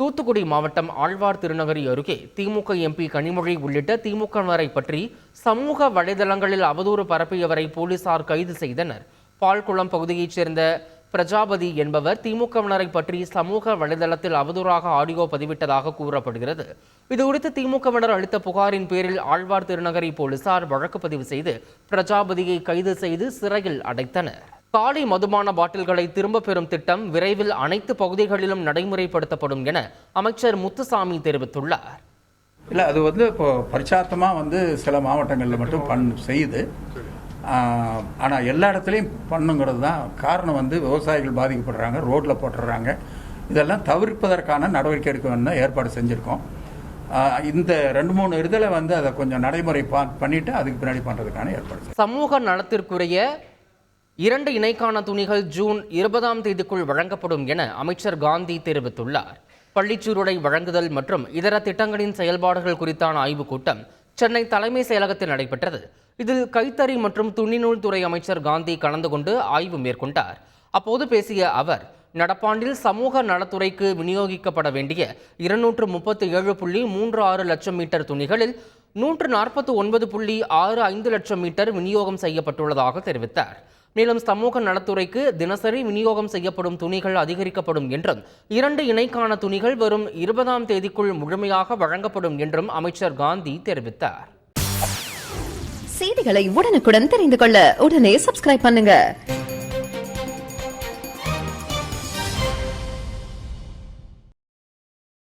தூத்துக்குடி மாவட்டம் ஆழ்வார் திருநகரி அருகே திமுக எம்பி கனிமொழி உள்ளிட்ட திமுகவரை பற்றி சமூக வலைதளங்களில் அவதூறு பரப்பியவரை போலீசார் கைது செய்தனர். பால்குளம் பகுதியைச் சேர்ந்த பிரஜாபதி என்பவர் திமுகவினரை பற்றி சமூக வலைதளத்தில் அவதூறாக ஆடியோ பதிவிட்டதாக கூறப்படுகிறது. இதுகுறித்து திமுகவினர் அளித்த புகாரின் பேரில் ஆழ்வார் திருநகரி போலீசார் வழக்கு பதிவு செய்து பிரஜாபதியை கைது செய்து சிறையில் அடைத்தனர். காலி மதுபான பாட்டில்களை திரும்பப் பெறும் திட்டம் விரைவில் அனைத்து பகுதிகளிலும் நடைமுறைப்படுத்தப்படும் என அமைச்சர் முத்துசாமி தெரிவித்துள்ளார். இல்லை அது வந்து இப்போ பரிச்சாத்தமாக வந்து சில மாவட்டங்களில் மட்டும் பண் செய்யுது. ஆனால் எல்லா இடத்துலையும் பண்ணுங்கிறது தான் காரணம் வந்து விவசாயிகள் பாதிக்கப்படுறாங்க ரோட்டில் போட்டுடுறாங்க இதெல்லாம் தவிர்ப்பதற்கான நடவடிக்கை எடுக்க வேணும் ஏற்பாடு செஞ்சுருக்கோம். இந்த ரெண்டு மூணு இதில் வந்து அதை கொஞ்சம் நடைமுறை பா பண்ணிவிட்டு அதுக்கு பின்னாடி பண்ணுறதுக்கான ஏற்பாடு. சமூக நலத்திற்குரிய இரண்டு இணைக்கான துணிகள் ஜூன் இருபதாம் தேதிக்குள் வழங்கப்படும் என அமைச்சர் காந்தி தெரிவித்துள்ளார். பள்ளிச்சூருடை வழங்குதல் மற்றும் இதர திட்டங்களின் செயல்பாடுகள் குறித்தான ஆய்வுக் கூட்டம் சென்னை தலைமை செயலகத்தில் நடைபெற்றது. இதில் கைத்தறி மற்றும் துணிநூல் துறை அமைச்சர் காந்தி கலந்து கொண்டு ஆய்வு மேற்கொண்டார். அப்போது பேசிய அவர் நடப்பாண்டில் சமூக நலத்துறைக்கு விநியோகிக்கப்பட வேண்டிய இருநூற்று முப்பத்தி ஏழு புள்ளி மூன்று ஆறு லட்சம் மீட்டர் துணிகளில் நூற்று நாற்பத்தி ஒன்பது புள்ளி ஆறு ஐந்து லட்சம் மீட்டர் விநியோகம் செய்யப்பட்டுள்ளதாக தெரிவித்தார். மேலும் சமூக நலத்துறைக்கு தினசரி விநியோகம் செய்யப்படும் துணிகள் அதிகரிக்கப்படும் என்றும் இரண்டு இணைக்கான துணிகள் வரும் இருபதாம் தேதிக்குள் முழுமையாக வழங்கப்படும் என்றும் அமைச்சர் காந்தி தெரிவித்தார். செய்திகளை உடனுக்குடன் தெரிந்து கொள்ள உடனே சப்ஸ்கிரைப் பண்ணுங்க.